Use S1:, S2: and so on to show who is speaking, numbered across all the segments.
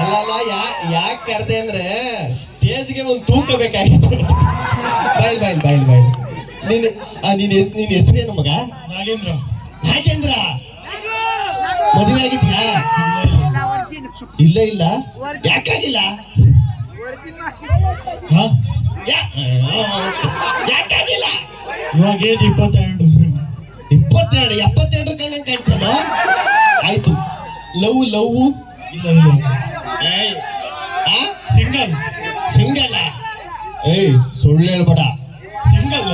S1: ಅಲ್ಲಲ್ಲ ಯಾ ಯಾಕೆ ಕರೆದೆ ಅಂದ್ರೆ ಸ್ಟೇಜ್ಗೆ ಒಂದು ತೂಕ ಬೇಕಾಗಿತ್ತು. ಬಾಯ್ ಬಾಯ್ ಬಾಯ್ ಬಾಯ್ ನೀನ್ ಆ, ನೀನ್ ನಿನ್ ಹೆಸರೇನು ಮಗ?
S2: ನಾಗೇಂದ್ರ.
S1: ನಾಗೇಂದ್ರ? ಮದುವೆ ಆಗಿದ್ಯಾ? ಇಲ್ಲ ಇಲ್ಲ. ಯಾಕಾಗಿಲ್ಲ?
S2: ಹಾ?
S1: ಯಾ- ಯಾಕಾಗಿಲ್ಲ?
S2: ಇವಾಗ ಏಜ್ ಇಪ್ಪತ್ತೆರಡು.
S1: ಇಪ್ಪತ್ತೆರಡು ಎಪ್ಪತ್ತೆರಡು ಕಣ್ಣ ಕಾಣ್ತಾನ? ಆಯ್ತು. ಲವ್ ಲವ್
S2: ಇಲ್ಲ. ಸಿಂಗಲ್?
S1: ಸಿಂಗಲ್ಲ? ಏಯ್ ಸುಳ್ಳು ಹೇಳ್ಬೇಡ.
S2: ಸಿಂಗಲ್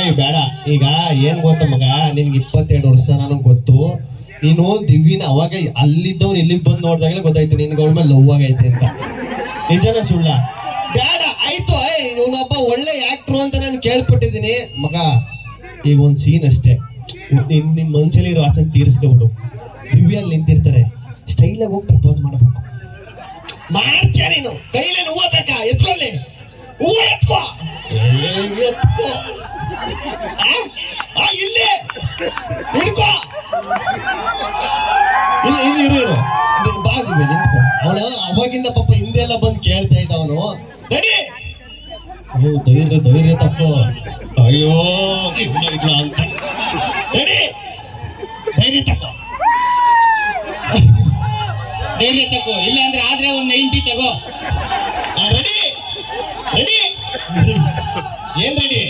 S1: ಏಯ್ ಬೇಡ. ಈಗ ಏನ್ ಗೊತ್ತ ಮಗ? ನಿನ್ಗೆ ಇಪ್ಪತ್ತೆರಡು ವರ್ಷ ನನಗೆ ಗೊತ್ತು. ನೀನು ದಿವ್ಯನ ಅವಾಗ ಅಲ್ಲಿದ್ದವ್ನು ಇಲ್ಲಿಗೆ ಬಂದು ನೋಡಿದಾಗಲೇ ಗೊತ್ತಾಯ್ತು ನಿನ್ಗೆ ಅವ್ಳ ಮೇಲೆ ಲವ್ ಆಗೈತೆ ಅಂತ. ನಿಜನ ಸುಳ್ಳ? ಬೇಡ ಆಯ್ತು ಏಯ್ ಇವನೊಬ್ಬ ಒಳ್ಳೆ ಆಕ್ಟ್ರು ಅಂತ ನಾನು ಕೇಳ್ಪಟ್ಟಿದ್ದೀನಿ. ಮಗ ಈಗ ಒಂದು ಸೀನ್ ಅಷ್ಟೇ. ನಿನ್ ನಿನ್ ಮನ್ಸಲ್ಲಿ ಇರೋ ಆಸನ್ ತೀರಿಸ್ಕೊಬಿಡು. ದಿವ್ಯ ಅಲ್ಲಿ ನಿಂತಿರ್ತಾರೆ ಸ್ಟೈಲಾಗಿ ಹೋಗಿ ಪ್ರಪೋಸ್ ಮಾಡಬೇಕು. ಮಾಡ್ತೀಯ ನೀನು. ಕೈಲೇ ಹೂವ ಬೇಕಾ? ಎತ್ಕೊಳ್ಳಿ. ಹೂವ ಎತ್ಕೋ. ಎತ್ಕೋ. ಆ? ಇಲ್ಲಿ. ಹಿಡ್ಕೋ. ಇಲ್ಲಿ ಇರು ಇರು. ಬಾ ದಿವ್ಯ ನಿಂತ್ಕೋ. ಅವನು ಅವಾಗಿಂದ ಪಾಪ ಹಿಂದೆ ಎಲ್ಲ ಬಂದು ಕೇಳ್ತಾ ಇದ್ದ ಅವನು. ರೆಡಿ? ಓ ಧೈರ್ಯ ಧೈರ್ಯ ತಕ್ಕೋ ಅಯ್ಯೋ ಇಲ್ಲ ಇಲ್ಲ ಅಂತ. ರೆಡಿ? ಧೈರ್ಯ ತಕ್ಕೋ
S3: ಧೈರ್ಯ ತಗೋ. ಇಲ್ಲ ಅಂದ್ರೆ ಆದ್ರೆ ಒಂದ್ ನೈಂಟಿ ತಗೋ.
S1: ರೆಡಿ ರೆಡಿ ಏನ್ ರೆಡಿ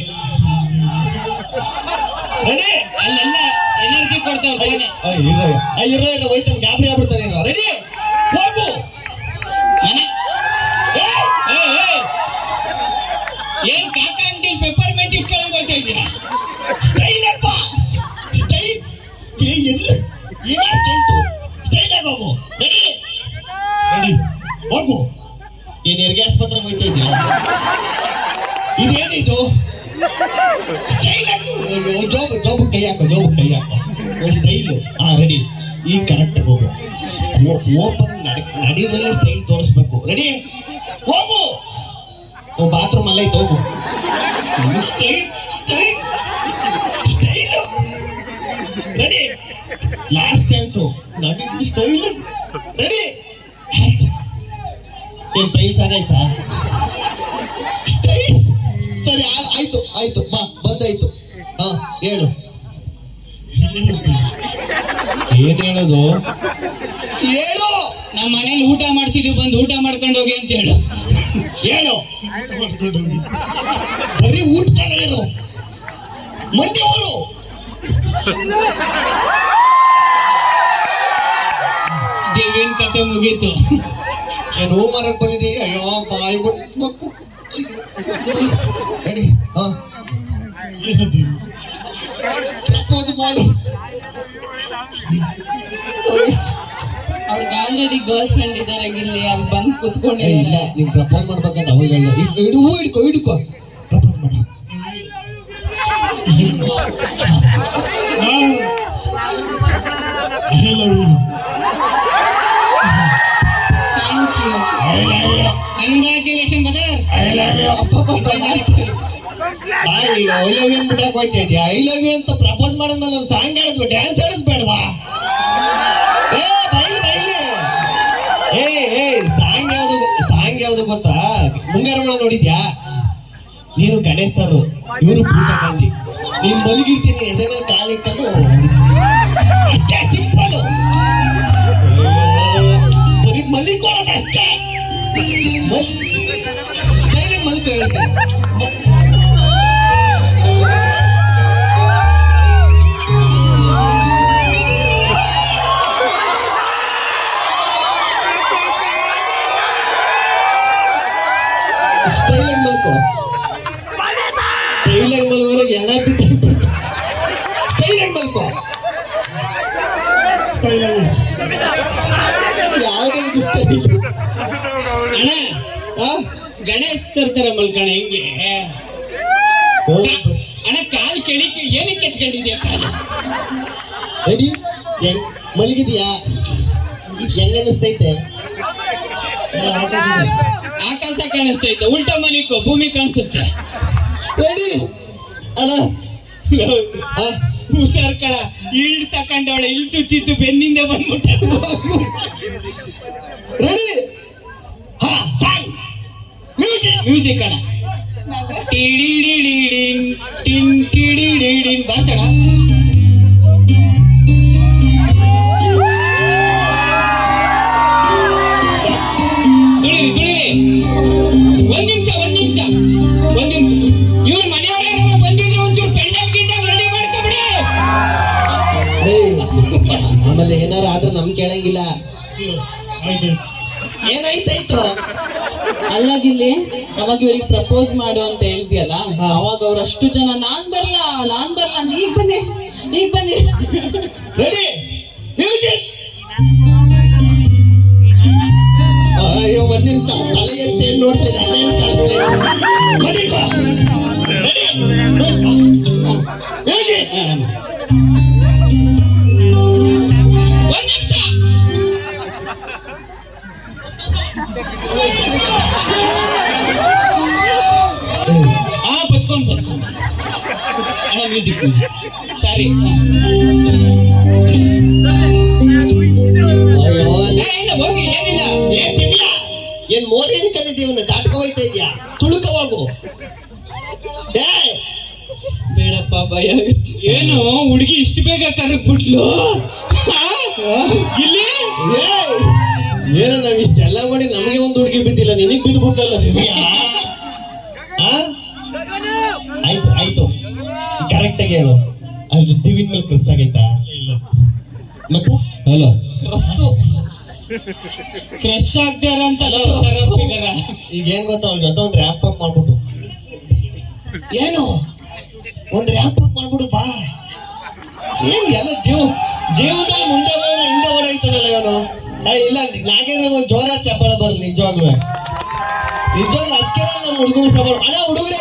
S1: ರೆಡಿ
S3: ಅಲ್ಲೆಲ್ಲ ಎನರ್ಜಿ ಕೊಡ್ತಾವ್
S1: ಇರೋ ಇರ ಹೋಯ್ತಾನೆ ಗಾಬರಿ ಆಗ್ಬಿಡ್ತಾನೆ ರೆಡಿ ಹೋಗು. ಹಾಕೋ ಜೋಬ್ ಕೈ ಹಾಕೋ ಸ್ಟೈಲು ಹಾಂ ರೆಡಿ ಈ ಕರೆಕ್ಟ್ ಹೋಗು. ಓಪನ್ ನಡೀದ್ರಲ್ಲೇ ಸ್ಟೈಲ್ ತೋರಿಸ್ಬೇಕು. ರೆಡಿ ಹೋಗು. ಬಾತ್ರೂಮ್ ಅಲ್ಲೈತೆ ಹೋಗು. Style style style ready last chance ನಡಿ ಸ್ಟೈಲ್ ರೆಡಿ ಏನ್ ಪ್ರೈಸ್ ಆಗೈತಾ? ಸ್ಟೈಲ್ ಸರಿ ಆಯ್ತು ಆಯ್ತು. ಬಾ ಬಂದಾಯ್ತು. ಹಾ, ಹೇಳು. ಏನ್ ಹೇಳೋದು? ಹೇಳು.
S3: ನಮ್ಮ ಮನೇಲಿ ಊಟ ಮಾಡಿಸಿದ್ವಿ ಬಂದು ಊಟ ಮಾಡ್ಕೊಂಡು ಹೋಗಿ ಅಂತ ಹೇಳು.
S1: ಹೇಳು. ಬರೀ ಊಟ ಇರು. ಊರು.
S3: ದೇವಿನ ಕತೆ ಮುಗೀತು.
S1: ಏನು ಮರಕ್ ಬಂದಿದ್ದೀವಿ ಅಯ್ಯೋ ಬಾಯಿ ಮಕ್ಕು ರೆಡಿ ಹಾ.
S4: ಗರ್ಲ್ ಫ್ರೆಂಡ್ ಇದಾರೆ ಇಲ್ಲಿ ಅಲ್ಲಿ ಬಂದು ಕುತ್ಕೊಂಡಿದ್ದಾರೆ
S1: ನೀವು ಪ್ರಪೋಸ್ ಮಾಡ್ಬೇಕಂತ ಅವಾಗ ಹೇಳ ಹಿಡ್ಕೊ ಹಿಡ್ಕೊ. ಪ್ರಪೋಸ್ ಮಾಡು.
S3: ಕಂಗ್ರಾಚುಲೇಷನ್ ಬದರ್
S1: ಈಗ ಐ ಲವ್ ಯು ಬಿಡಕ್ ಹೋಯ್ತಾ ಇದೆಯಾ? ಐ ಲವ್ ಯು ಅಂತ ಪ್ರಪೋಸ್ ಮಾಡೋದ್ಮೇಲೆ ಒಂದು ಸಾಂಗ್ ಹೇಳಿದ್ವಿ ಡ್ಯಾನ್ಸ್ ಹೇಳಿದ್ ಬೇಡವಾ? ಏ ಬೈಲಿ ಬೈಲಿ. ಏ ಸಾಂಗ್ ಯಾವ್ದು ಸಾಂಗ್ ಯಾವ್ದು ಗೊತ್ತಾ? ಮುಂಗಾರಮಳ ನೋಡಿದ್ಯಾ? ನೀನು ಗಣೇಶರು, ಇವರು ಪೂಜಾ ಗಾಂಧಿ. ನೀನ್ ಮಲಗಿರ್ತೀನಿ ಎದೆ ಮೇಲೆ ಕಾಲಿಟ್ಟನು. ಅಷ್ಟೇ ಸಿಂಪಲ್
S2: You.
S1: ಯಾವುದೇ ಆ?
S3: ಗಣೇಶ್ ಸರ್ಕಾರ ಮಲ್ಕಣ ಹೆಂಗೆ? ಅಣ್ಣ ಕಾಲ್ ಕೆಳಿಕೆ ಏನಕ್ಕೆ ಎತ್ಕೊಂಡಿದ್ಯಾ ಕಾಲು?
S1: ರೆಡಿ? ಮಲಗಿದ್ಯಾ? ಹೆಂಗ ಅನಿಸ್ತೈತೆ
S3: ಆಕಾಶ ಕಾಣಿಸ್ತೈತೆ ಉಲ್ಟಾ ಮಲಿಕೋ ಭೂಮಿ ಕಾಣಿಸುತ್ತೆ.
S1: ರೆಡಿ? ಅಣ್ಣ. ಆ?
S3: ಹುಷಾರ್ ಕಳ ಈಳ್ ಸಕಂಡವಳ ಇಳ್ ಚುಚ್ಚಿತ್ತು ಬೆನ್ನಿಂದ ಬಂದ್ಬಿಟ್ಟ.
S1: ರೆಡಿ ಹಾ ಸಾಂಗ್
S3: ಮ್ಯೂಸಿಕ್ ಮ್ಯೂಸಿಕ್ ಅಣ್ಣ. ಟಿಡಿಡಿಡಿಡಿನ್ ಟಿನ್ ಟಿಡಿಡಿಡಿನ್
S1: ಬಾಸಣ್ಣ
S4: ಅಲ್ಲ ಗಿಲ್ಲಿ ಅವಾಗ ಇವ್ರಿಗೆ ಪ್ರಪೋಸ್ ಮಾಡು ಅಂತ
S1: ಹೇಳ್ತಿಯಲ್ಲ
S4: ಅವಾಗ ಅವ್ರು ಅಷ್ಟು ಜನ, ನಾನ್ ಬರ್ಲ, ನಾನ್ ಬರಲ್ಲ ಅಂತ ಈಗ ಬನ್ನಿ ಈಗ ಬನ್ನಿ.
S1: ಅಯ್ಯೋ ನೋಡ್ತೀನಿ
S3: ಒಂದ್ ಬದ್ಕೊಂಡ್ ಅಣ್ಣ ಮ್ಯೂಸಿಕ್ ಸಾರಿ ಹೋಗಿ ಏನಿಲ್ಲ
S1: ಏನ್ ಮೋರೇನ್ ಕಲಿದಿ ಇವನ್ನ ದಾಟ್ಕೊ ಹೋಯ್ತಾ ಇದ್ಯಾ ತುಳುಕವಾಗು
S4: ಬೇಡಪ್ಪ ಭಯ
S3: ಏನು ಹುಡುಗಿ ಇಷ್ಟು ಬೇಗ ಕರಗ್ಬಿಟ್ಲು ಬಿಟ್ಲು ಇಲ್ಲಿ
S1: ಏನೋ ಏನು ನಾವ್ ಇಷ್ಟೆಲ್ಲ ಮಾಡಿ ನಮಗೆ ಒಂದು ಹುಡುಗಿ ಬಿದ್ದಿಲ್ಲ ನಿನಗ್ ಬಿದ್ದು ಬಿಟ್ಟಲ್ಲ ಕರೆಕ್ಟ್ ಆಗಿ ಹೇಳು. ಅಲ್ಲಿ ಟಿವಿನ ಮೇಲೆ ಕ್ರಸ್ ಆಗೈತಾ?
S2: ಇಲ್ಲ.
S1: ಮತ್ತೆ?
S3: ಹಲೋ.
S4: ಕ್ರಸ್
S3: ಕ್ರಶ್ ಆಗ್ತಾರ ಅಂತ
S1: ಈಗ ಏನ್ ಗೊತ್ತಾ ಅವ್ರ ಜೊತೆ ಒಂದ್ ರ್ಯಾಂಪ್ ಅಪ್ ಮಾಡ್ಬಿಟ್ಟು. ಏನು? ಒಂದ್ ರ್ಯಾಪ್ ಅಪ್ ಮಾಡ್ಬಿಡು ಬಾ. ಏನ್ ಎಲ್ಲ ಜೀವ ಜೀವದಲ್ಲಿ ಮುಂದೆ ಹೋದ್ರೆ ಹಿಂದೆ ಓಡಾಯ್ತಾನಲ್ಲ ಇವನು? ಇಲ್ಲ ನಾಗೇಂದ್ರ ಜೋರ ಚಪ್ಪಾಳ ಬರ್ಲಿ ನಿಜವಾಗ್ಲೂ. ನಿಜವಾಗ್ಲೂ ಅದಕ್ಕೆ ನಮ್ಮ ಹುಡುಗರು ಸಪೋರ್ಟ್ ಅಣ್ಣ ಹುಡುಗರೇ